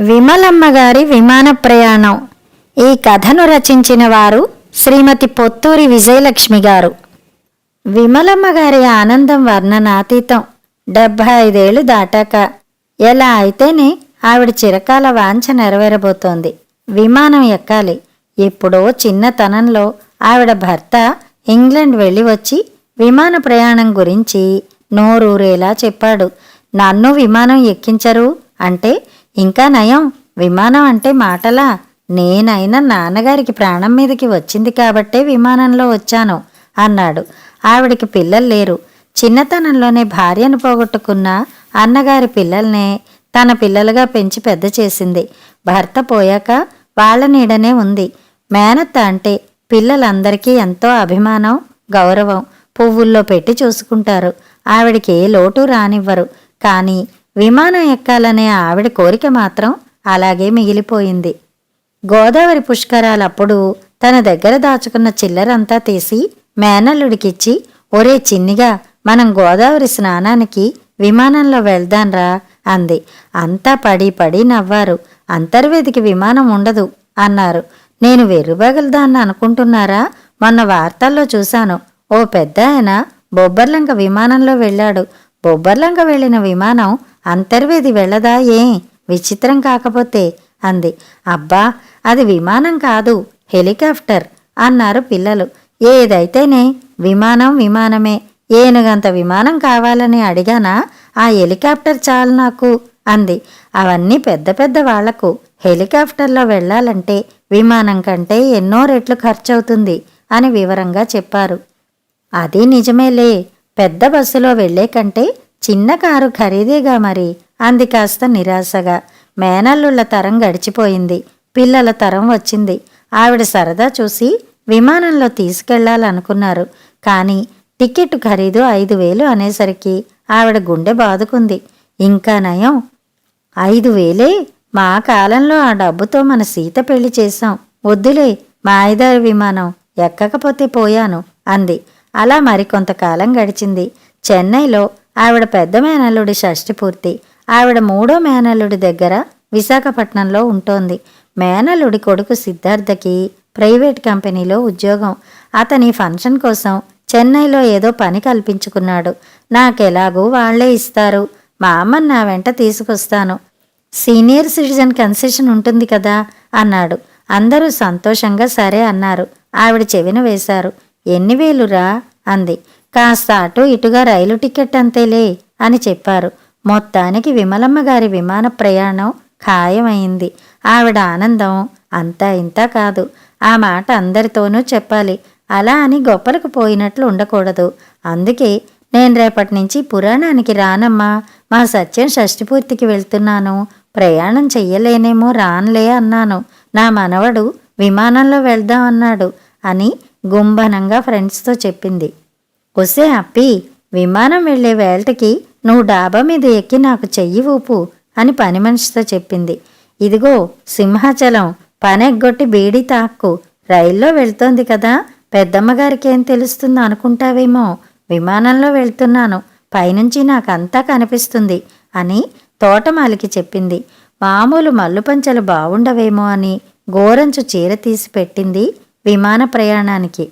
విమలమ్మ గారి విమాన ప్రయాణం. ఈ కథను రచించిన వారు శ్రీమతి పొత్తూరి విజయలక్ష్మి గారు. విమలమ్మ గారి ఆనందం వర్ణనాతీతం. డెబ్భై ఐదేళ్ళు దాటాక ఎలా అయితేనే ఆవిడ చిరకాల వాంఛ నెరవేరబోతోంది. విమానం ఎక్కాలి. ఎప్పుడో చిన్నతనంలో ఆవిడ భర్త ఇంగ్లండ్ వెళ్ళి వచ్చి విమాన ప్రయాణం గురించి నోరూరేలా చెప్పాడు. నన్ను విమానం ఎక్కించరు అంటే ఇంకా నయం విమానం అంటే మాటలా? నేనైనా నాన్నగారికి ప్రాణం మీదకి వచ్చింది కాబట్టే విమానంలో వచ్చాను అన్నాడు. ఆవిడికి పిల్లలు లేరు. చిన్నతనంలోనే భార్యను పోగొట్టుకున్న అన్నగారి పిల్లల్నే తన పిల్లలుగా పెంచి పెద్ద చేసింది. భర్త పోయాక వాళ్ళ నీడనే ఉంది. మేనత్త అంటే పిల్లలందరికీ ఎంతో అభిమానం గౌరవం పువ్వుల్లో పెట్టి చూసుకుంటారు. ఆవిడికి ఏ లోటు రానివ్వరు. కానీ విమానం ఎక్కాలనే ఆవిడ కోరిక మాత్రం అలాగే మిగిలిపోయింది. గోదావరి పుష్కరాలప్పుడు తన దగ్గర దాచుకున్న చిల్లరంతా తీసి మేనల్లుడికిచ్చి ఒరే చిన్నిగా మనం గోదావరి స్నానానికి విమానంలో వెళ్దాన్రా అంది. అంతా పడి పడి నవ్వారు. అంతర్వేదికి విమానం ఉండదు అన్నారు. నేను వెర్రుబగలదాన్ని అనుకుంటున్నారా? మొన్న వార్తల్లో చూశాను. ఓ పెద్ద ఆయన బొబ్బర్లంక విమానంలో వెళ్ళాడు. బొబ్బర్లంక వెళ్ళిన విమానం అంతర్వేది వెళ్ళదా ఏ? విచిత్రం కాకపోతే అంది. అబ్బా అది విమానం కాదు హెలికాప్టర్ అన్నారు పిల్లలు. ఏదైతేనే విమానం విమానమే. ఏనుగంత విమానం కావాలని అడిగానా? ఆ హెలికాప్టర్ చాలు నాకు అంది. అవన్నీ పెద్ద పెద్ద వాళ్ళకు హెలికాప్టర్లో వెళ్ళాలంటే విమానం కంటే ఎన్నో రెట్లు ఖర్చవుతుంది అని వివరంగా చెప్పారు. అది నిజమేలే పెద్ద బస్సులో వెళ్ళే కంటే చిన్న కారు ఖరీదేగా మరి. అంది కాస్త నిరాశగా. మేనల్లుళ్ళ తరం గడిచిపోయింది. పిల్లల తరం వచ్చింది. ఆవిడ సరదా చూసి విమానంలో తీసుకెళ్ళాలనుకున్నారు. కానీ టికెట్ ఖరీదు ఐదు వేలు అనేసరికి ఆవిడ గుండె బాదుకుంది. ఇంకా నయం. ఐదు వేలే? మా కాలంలో ఆ డబ్బుతో మన సీత పెళ్ళి చేశాం. వద్దులే మాయదారి విమానం ఎక్కకపోతే పోయాను అంది. అలా మరికొంతకాలం గడిచింది. చెన్నైలో ఆవిడ పెద్ద మేనల్లుడి షష్టి పూర్తి. ఆవిడ మూడో మేనల్లుడి దగ్గర విశాఖపట్నంలో ఉంటోంది. మేనల్లుడి కొడుకు సిద్ధార్థకి ప్రైవేట్ కంపెనీలో ఉద్యోగం. అతని ఫంక్షన్ కోసం చెన్నైలో ఏదో పని కల్పించుకున్నాడు. నాకెలాగూ వాళ్ళే ఇస్తారు. మా అమ్మని నా వెంట తీసుకొస్తాను. సీనియర్ సిటిజన్ కన్సెషన్ ఉంటుంది కదా అన్నాడు. అందరూ సంతోషంగా సరే అన్నారు. ఆవిడ చెవిన వేశారు. ఎన్ని వేలురా? అంది. కాస్త అటు ఇటుగా రైలు టికెట్ అంతేలే అని చెప్పారు. మొత్తానికి విమలమ్మ గారి విమాన ప్రయాణం ఖాయమైంది. ఆవిడ ఆనందం అంతా ఇంతా కాదు. ఆ మాట అందరితోనూ చెప్పాలి. అలా అని గొప్పలకు పోయినట్లు ఉండకూడదు. అందుకే నేను రేపటి నుంచి పురాణానికి రానమ్మా. మా సత్యం షష్ఠిపూర్తికి వెళ్తున్నాను. ప్రయాణం చెయ్యలేనేమో రాన్లే అన్నాను. నా మనవడు విమానంలో వెళ్దాం అన్నాడు అని గుంభనంగా ఫ్రెండ్స్తో చెప్పింది. ఒసే అప్పి విమానం వెళ్ళే వేళటికి నువ్వు డాబా మీద ఎక్కి నాకు చెయ్యి ఊపు అని పని మనిషితో చెప్పింది. ఇదిగో సింహాచలం పనెగ్గొట్టి బీడి తాక్కు. రైల్లో వెళ్తోంది కదా పెద్దమ్మగారికి ఏం తెలుస్తుందో అనుకుంటావేమో. విమానంలో వెళ్తున్నాను పైనుంచి నాకంతా కనిపిస్తుంది అని తోటమాలికి చెప్పింది. మామూలు మల్లు పంచలు బావుండవేమో అని గోరంచు చీర తీసి పెట్టింది విమాన ప్రయాణానికి.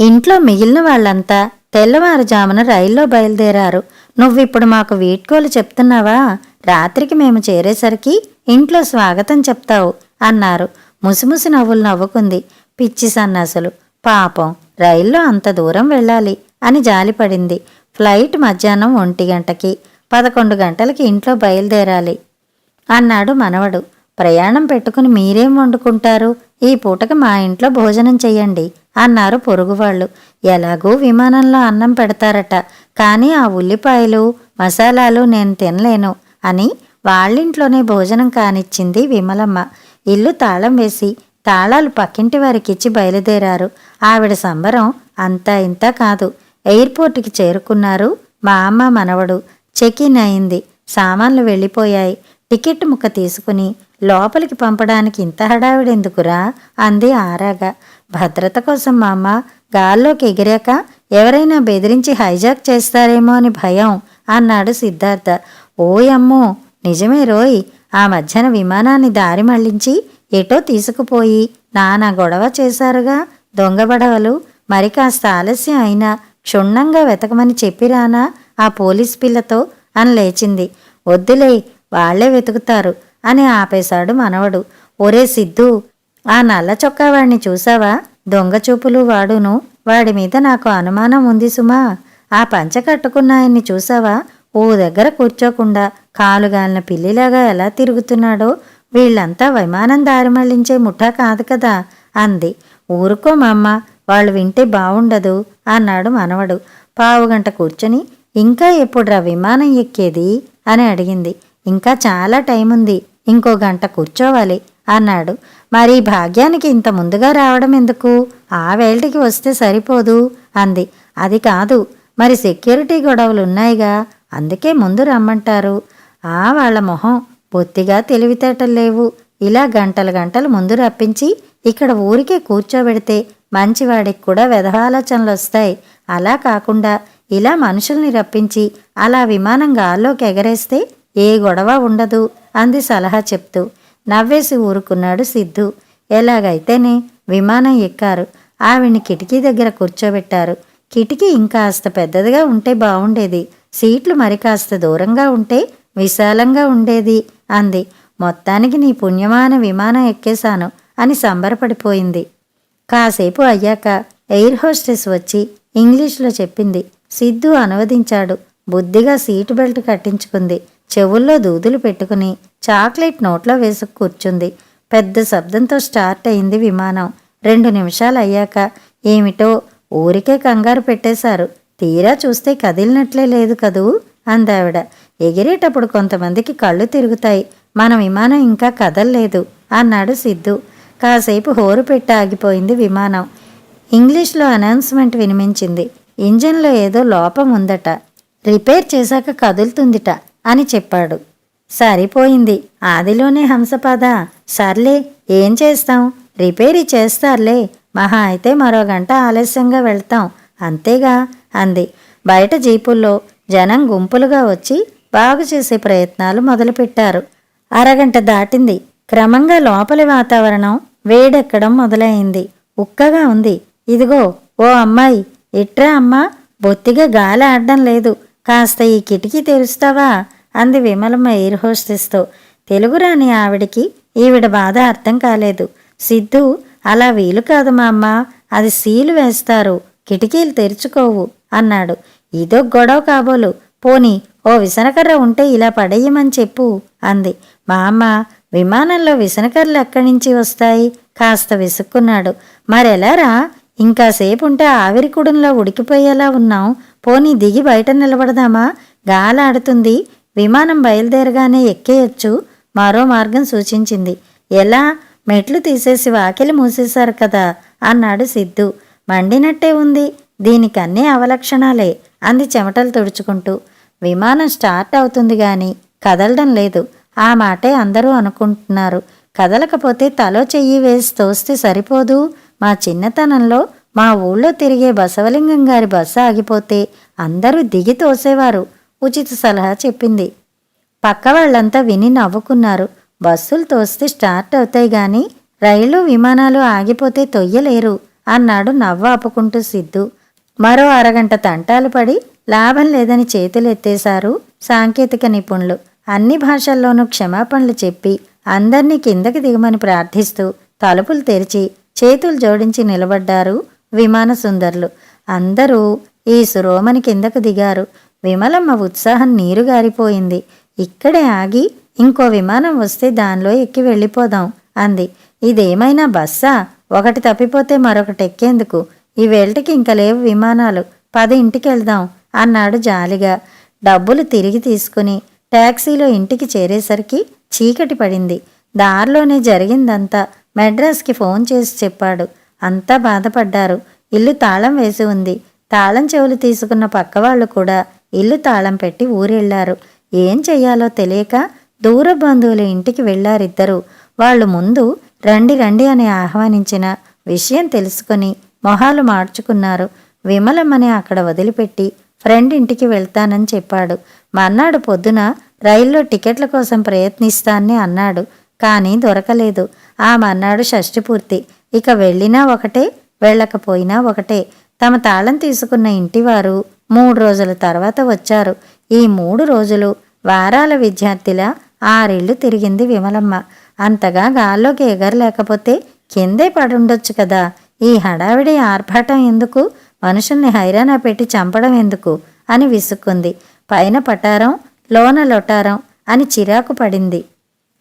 ఇంట్లో మిగిలిన వాళ్ళంతా తెల్లవారుజామున రైల్లో బయలుదేరారు. నువ్విప్పుడు మాకు వీడ్కోలు చెప్తున్నావా? రాత్రికి మేము చేరేసరికి ఇంట్లో స్వాగతం చెప్తావు అన్నారు. ముసిముసి నవ్వులు నవ్వుకుంది. పిచ్చి సన్నాసులు పాపం రైల్లో అంత దూరం వెళ్ళాలి అని జాలిపడింది. ఫ్లైట్ మధ్యాహ్నం ఒంటి గంటకి పదకొండు గంటలకి ఇంట్లో బయలుదేరాలి అన్నాడు మనవడు. ప్రయాణం పెట్టుకుని మీరేం వండుకుంటారు? ఈ పూటకి మా ఇంట్లో భోజనం చెయ్యండి అన్నారు పొరుగువాళ్ళు. ఎలాగూ విమానంలో అన్నం పెడతారట. కానీ ఆ ఉల్లిపాయలు మసాలాలు నేను తినలేను అని వాళ్ళింట్లోనే భోజనం కానిచ్చింది విమలమ్మ. ఇల్లు తాళం వేసి తాళాలు పక్కింటి వారికిచ్చి బయలుదేరారు. ఆవిడ సంబరం అంతా ఇంత కాదు. ఎయిర్పోర్ట్కి చేరుకున్నారు మా అమ్మ మనవడు. చెక్ ఇన్ అయింది. సామాన్లు వెళ్ళిపోయాయి. టికెట్ ముక్క తీసుకుని లోపలికి పంపడానికి ఇంత హడావిడెందుకురా? అంది ఆరాగా. భద్రత కోసం మా అమ్మ గాల్లోకి ఎగిరాక ఎవరైనా బెదిరించి హైజాక్ చేస్తారేమో అని భయం అన్నాడు సిద్ధార్థ. ఓయమ్మో నిజమే రోయ్. ఆ మధ్యన విమానాన్ని దారి మళ్ళించి ఎటో తీసుకుపోయి నానా గొడవ చేశారుగా దొంగ బడవలు. మరి కాస్త ఆలస్యం అయినా క్షుణ్ణంగా వెతకమని చెప్పిరానా ఆ పోలీస్ పిల్లతో అని లేచింది. వద్దులే వాళ్ళే వెతుకుతారు. అని ఆపేశాడు మనవడు. ఒరే సిద్ధు ఆ నల్ల చొక్కావాడిని చూసావా? దొంగ చూపులు వాడును. వాడి మీద నాకు అనుమానం ఉంది సుమా. ఆ పంచ కట్టుకున్న ఆయన్ని చూసావా? ఓ దగ్గర కూర్చోకుండా కాలుగాలిన పిల్లిలాగా ఎలా తిరుగుతున్నాడో. వీళ్ళంతా విమానం దారి మళ్ళించే ముఠా కాదు కదా అంది. ఊరుకో మమ్మ వాళ్ళు వింటే బావుండదు అన్నాడు మనవడు. పావుగంట కూర్చొని ఇంకా ఎప్పుడురా విమానం ఎక్కేది? అని అడిగింది. ఇంకా చాలా టైం ఉంది ఇంకో గంట కూర్చోవాలి అన్నాడు. మరి భాగ్యానికి ఇంత ముందుగా రావడం ఎందుకు? ఆ వేల్టికి వస్తే సరిపోదు అంది. అది కాదు. మరి సెక్యూరిటీ గొడవలు ఉన్నాయిగా అందుకే ముందు రమ్మంటారు. ఆ వాళ్ళ మొహం బొత్తిగా తెలివితేటలు లేవు ఇలా గంటలు గంటలు ముందు రప్పించి ఇక్కడ ఊరికే కూర్చోబెడితే మంచివాడికి కూడా వెధవాలోచనలు వస్తాయి అలా కాకుండా ఇలా మనుషుల్ని రప్పించి అలా విమానం గాల్లోకి ఎగరేస్తే ఏ గొడవ ఉండదు అంది సలహా చెప్తూ. నవ్వేసి ఊరుకున్నాడు సిద్ధు. ఎలాగైతేనే విమానం ఎక్కారు. ఆవిడ్ని కిటికీ దగ్గర కూర్చోబెట్టారు. కిటికీ ఇంకాస్త పెద్దదిగా ఉంటే బాగుండేది సీట్లు మరి కాస్త దూరంగా ఉంటే విశాలంగా ఉండేది అంది. మొత్తానికి నీ పుణ్యమాన విమానం ఎక్కేశాను అని సంబరపడిపోయింది. కాసేపు అయ్యాక ఎయిర్ హోస్టెస్ వచ్చి ఇంగ్లీష్లో చెప్పింది. సిద్ధు అనువదించాడు. బుద్ధిగా సీటు బెల్ట్ కట్టించుకుంది. చెవుల్లో దూదులు పెట్టుకుని చాక్లెట్ నోట్లో వేసుకు కూర్చుంది. పెద్ద శబ్దంతో స్టార్ట్ అయింది విమానం. రెండు నిమిషాలు అయ్యాక ఏమిటో ఊరికే కంగారు పెట్టేశారు. తీరా చూస్తే కదిలినట్లే లేదు కదూ? అందావిడ. ఎగిరేటప్పుడు కొంతమందికి కళ్ళు తిరుగుతాయి. మన విమానం ఇంకా కదల్లేదు అన్నాడు సిద్ధు. కాసేపు హోరు పెట్టి ఆగిపోయింది విమానం. ఇంగ్లీష్లో అనౌన్స్మెంట్ వినిపించింది ఇంజన్లో ఏదో లోపం ఉందట. రిపేర్ చేశాక కదులుతుందిట. అని చెప్పాడు. సరిపోయింది. ఆదిలోనే హంసపాద సర్లే ఏం చేస్తాం? రిపేరీ చేస్తారులే. మహా అయితే మరో గంట ఆలస్యంగా వెళ్తాం. అంతేగా? అంది. బయట జీపుల్లో జనం గుంపులుగా వచ్చి బాగు చేసే ప్రయత్నాలు మొదలుపెట్టారు. అరగంట దాటింది. క్రమంగా లోపలి వాతావరణం వేడెక్కడం మొదలైంది. ఉక్కగా ఉంది. ఇదిగో ఓ అమ్మాయి. ఇట్రా అమ్మా? బొత్తిగా గాలి ఆడడం లేదు. కాస్త ఈ కిటికీ తెరుస్తావా? అంది విమలమ్మ ఎయిర్ హోస్టెస్తో తెలుగు రాని ఆవిడికి ఈవిడ బాధ అర్థం కాలేదు. సిద్ధు అలా వీలు కాదు మా అమ్మ అది సీలు వేస్తారు. కిటికీలు తెరుచుకోవు అన్నాడు. ఇదో గొడవ కాబోలు. పోని ఓ విసనకర్ర ఉంటే ఇలా పడేయమని చెప్పు అంది. మా అమ్మ విమానంలో విసనకర్రలు ఎక్కడి నుంచి వస్తాయి? కాస్త విసుక్కున్నాడు. మరెలారా ఇంకాసేపు ఉంటే ఆవిరికుడంలో ఉడికిపోయేలా ఉన్నాం. పోనీ దిగి బయట నిలబడదామా? గాలాడుతుంది. విమానం బయలుదేరగానే ఎక్కేయచ్చు మరో మార్గం సూచించింది. ఎలా? మెట్లు తీసేసి వాకిలి మూసేశారు కదా అన్నాడు సిద్ధు. మండినట్టే ఉంది. దీనికన్నీ అవలక్షణాలే అంది చెమటలు తుడుచుకుంటూ. విమానం స్టార్ట్ అవుతుంది గాని కదలడం లేదు ఆ మాటే అందరూ అనుకుంటున్నారు. కదలకపోతే తలో చెయ్యి వేసి తోస్తే సరిపోదు. మా చిన్నతనంలో మా ఊళ్ళో తిరిగే బసవలింగం గారి బస్సు ఆగిపోతే అందరూ దిగి తోసేవారు ఉచిత సలహా చెప్పింది. పక్క వాళ్ళంతా విని నవ్వుకున్నారు. బస్సులు తోస్తే స్టార్ట్ అవుతాయి గాని రైళ్ళు విమానాలు ఆగిపోతే తొయ్యలేరు అన్నాడు నవ్వు ఆపుకుంటూ సిద్ధు. మరో అరగంట తంటాలు పడి లాభం లేదని చేతులెత్తేశారు సాంకేతిక నిపుణులు. అన్ని భాషల్లోనూ క్షమాపణలు చెప్పి అందర్నీ కిందకి దిగమని ప్రార్థిస్తూ తలుపులు తెరిచి చేతులు జోడించి నిలబడ్డారు విమాన సుందరులు. అందరూ ఈ సురోమని కిందకు దిగారు. విమలమ్మ ఉత్సాహం నీరుగారిపోయింది ఇక్కడే ఆగి ఇంకో విమానం వస్తే దానిలో ఎక్కి వెళ్ళిపోదాం అంది. ఇదేమైనా బస్సా? ఒకటి తప్పిపోతే మరొకటి ఎక్కేందుకు? ఈ వేల్టికి ఇంక లేవు విమానాలు. పది ఇంటికి వెళ్దాం అన్నాడు జాలిగా. డబ్బులు తిరిగి తీసుకుని ట్యాక్సీలో ఇంటికి చేరేసరికి చీకటి పడింది. దారిలోనే జరిగిందంతా. మెడ్రాస్కి ఫోన్ చేసి చెప్పాడు. అంతా బాధపడ్డారు. ఇల్లు తాళం వేసి ఉంది. తాళం చెవులు తీసుకున్న పక్కవాళ్ళు కూడా ఇల్లు తాళం పెట్టి ఊరెళ్ళారు ఏం చెయ్యాలో తెలియక దూర బంధువుల ఇంటికి వెళ్ళారిద్దరూ వాళ్ళు ముందు రండి రండి అని ఆహ్వానించిన విషయం తెలుసుకొని మొహాలు మార్చుకున్నారు. విమలమ్మని అక్కడ వదిలిపెట్టి ఫ్రెండ్ ఇంటికి వెళ్తానని చెప్పాడు. మర్నాడు పొద్దున రైల్లో టికెట్ల కోసం ప్రయత్నిస్తానని అన్నాడు కానీ దొరకలేదు. ఆ మర్నాడు షష్టి పూర్తి. ఇక వెళ్ళినా ఒకటే వెళ్ళకపోయినా ఒకటే. తమ తాళం తీసుకున్న ఇంటివారు మూడు రోజుల తర్వాత వచ్చారు. ఈ మూడు రోజులు వారాల విద్యార్థిలా ఆరేళ్ళు తిరిగింది విమలమ్మ. అంతగా గాల్లోకి ఎగరలేకపోతే కిందే పడుండొచ్చు కదా. ఈ హడావిడి ఆర్భాటం ఎందుకు? మనుషుల్ని హైరాణ పెట్టి చంపడం ఎందుకు? అని విసుక్కుంది. పైన పటారం లోన లొటారం అని చిరాకు పడింది.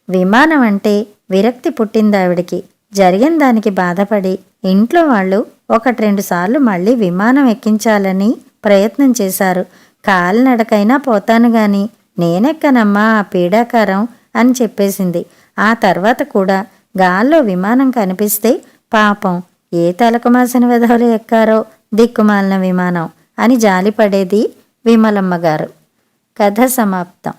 విమానం అంటే విరక్తి పుట్టింది ఆవిడికి జరిగిన దానికి బాధపడి ఇంట్లో వాళ్ళు ఒకటి రెండు సార్లు మళ్ళీ విమానం ఎక్కించాలని ప్రయత్నం చేశారు. కాలినడకైనా పోతాను గాని నేనెక్కనమ్మా ఆ పీడాకారం అని చెప్పేసింది. ఆ తర్వాత కూడా గాల్లో విమానం కనిపిస్తే పాపం ఏ తలకమాసిన విధవలు ఎక్కారో దిక్కుమాలిన విమానం అని జాలిపడేది విమలమ్మ గారు. కథ సమాప్తం.